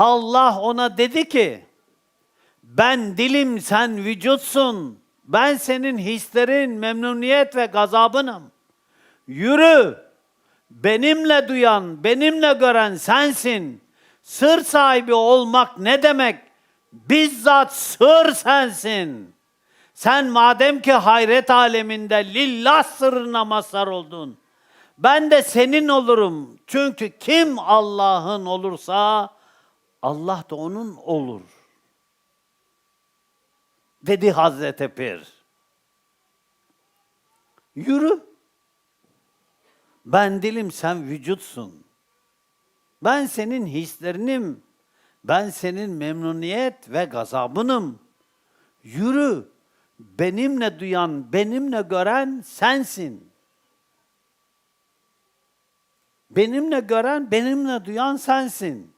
Allah ona dedi ki, ben dilim sen vücutsun. Ben senin hislerin, memnuniyet ve gazabınım. Yürü. Benimle duyan, benimle gören sensin. Sır sahibi olmak ne demek? Bizzat sır sensin. Sen madem ki hayret aleminde lillah sırrına mazhar oldun. Ben de senin olurum. Çünkü kim Allah'ın olursa Allah da onun olur. Dedi Hazreti Pir. Yürü. Ben dilim sen vücutsun. Ben senin hislerinim. Ben senin memnuniyet ve gazabınım. Yürü. Benimle duyan, benimle gören sensin. Benimle gören, benimle duyan sensin.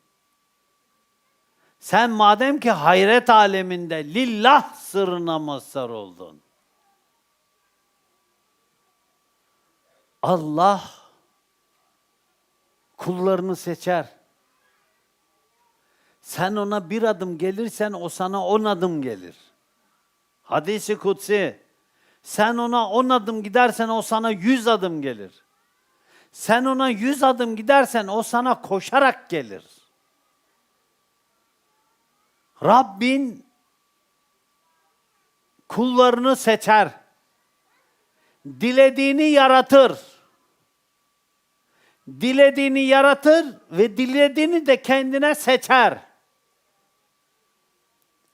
Sen madem ki hayret aleminde lillah sırrına mazhar oldun. Allah kullarını seçer. Sen ona bir adım gelirsen o sana on adım gelir. Hadisi kutsi. Sen ona on adım gidersen o sana yüz adım gelir. Sen ona yüz adım gidersen o sana koşarak gelir. Rabbin kullarını seçer. Dilediğini yaratır. Dilediğini yaratır ve dilediğini de kendine seçer.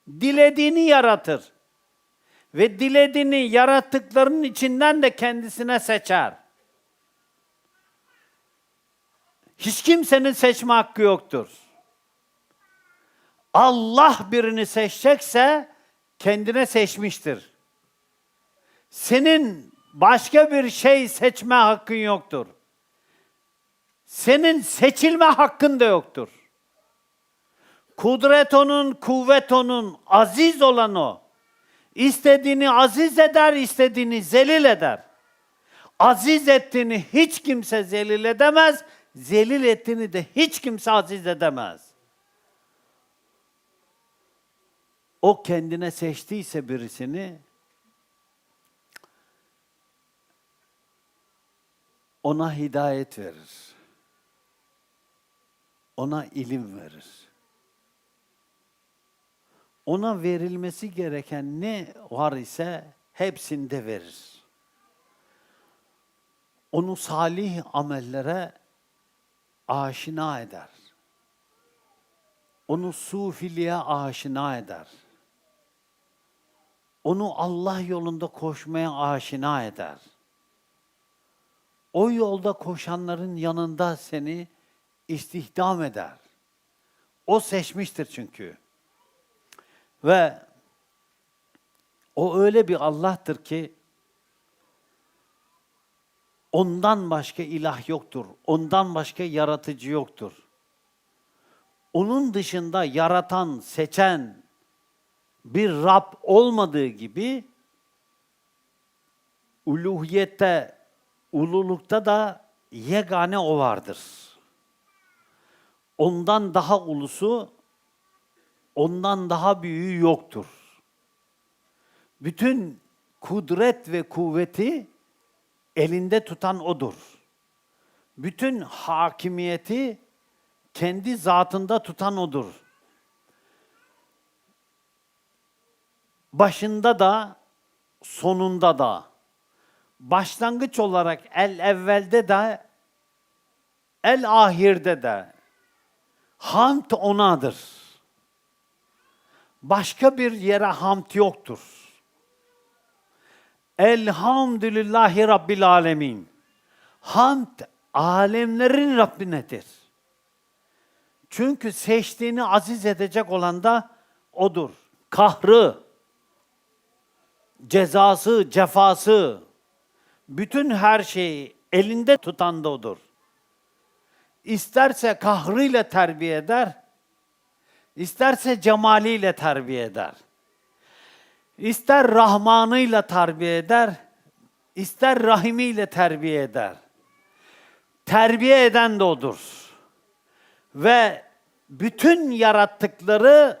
Dilediğini yaratır. Ve dilediğini yarattıklarının içinden de kendisine seçer. Hiç kimsenin seçme hakkı yoktur. Allah birini seçecekse kendine seçmiştir. Senin başka bir şey seçme hakkın yoktur. Senin seçilme hakkın da yoktur. Kudret onun, kuvvet onun, aziz olan o. İstediğini aziz eder, istediğini zelil eder. Aziz ettiğini hiç kimse zelil edemez, zelil ettiğini de hiç kimse aziz edemez. O kendine seçtiyse birisini ona hidayet verir. Ona ilim verir. Ona verilmesi gereken ne var ise hepsinde verir. Onu salih amellere aşina eder. Onu sufiliğe aşina eder. Onu Allah yolunda koşmaya aşina eder. O yolda koşanların yanında seni istihdam eder. O seçmiştir çünkü. Ve o öyle bir Allah'tır ki ondan başka ilah yoktur. Ondan başka yaratıcı yoktur. Onun dışında yaratan, seçen bir Rab olmadığı gibi uluhiyette, ululukta da yegane o vardır. Ondan daha ulusu, ondan daha büyüğü yoktur. Bütün kudret ve kuvveti elinde tutan odur. Bütün hakimiyeti kendi zatında tutan odur. Başında da sonunda da başlangıç olarak el evvelde de el ahirde de hamd onadır. Başka bir yere hamd yoktur. Elhamdülillahi Rabbil Alemin. Hamd alemlerin Rabbinedir. Çünkü seçtiğini aziz edecek olan da odur. Kahrı, cezası, cefası, bütün her şeyi elinde tutan da odur. İsterse kahrıyla terbiye eder, isterse cemaliyle terbiye eder. İster rahmanıyla terbiye eder, ister rahimiyle terbiye eder. Terbiye eden de odur. Ve bütün yarattıkları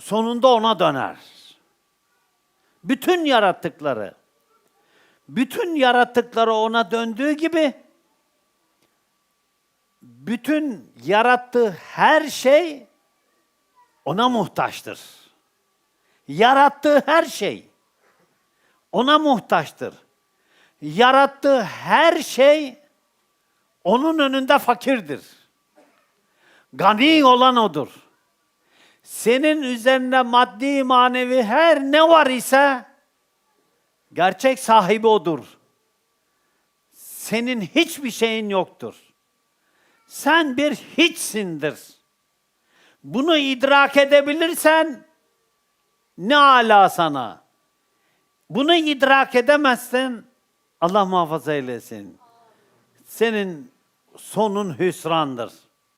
sonunda ona döner. Bütün yarattıkları. Bütün yarattıkları ona döndüğü gibi bütün yarattığı her şey ona muhtaçtır. Yarattığı her şey ona muhtaçtır. Yarattığı her şey onun önünde fakirdir. Gani olan odur. Senin üzerinde maddi manevi her ne var ise gerçek sahibi odur. Senin hiçbir şeyin yoktur. Sen bir hiçsindir. Bunu idrak edebilirsen ne ala sana. Bunu idrak edemezsen Allah muhafaza eylesin. Senin sonun hüsrandır.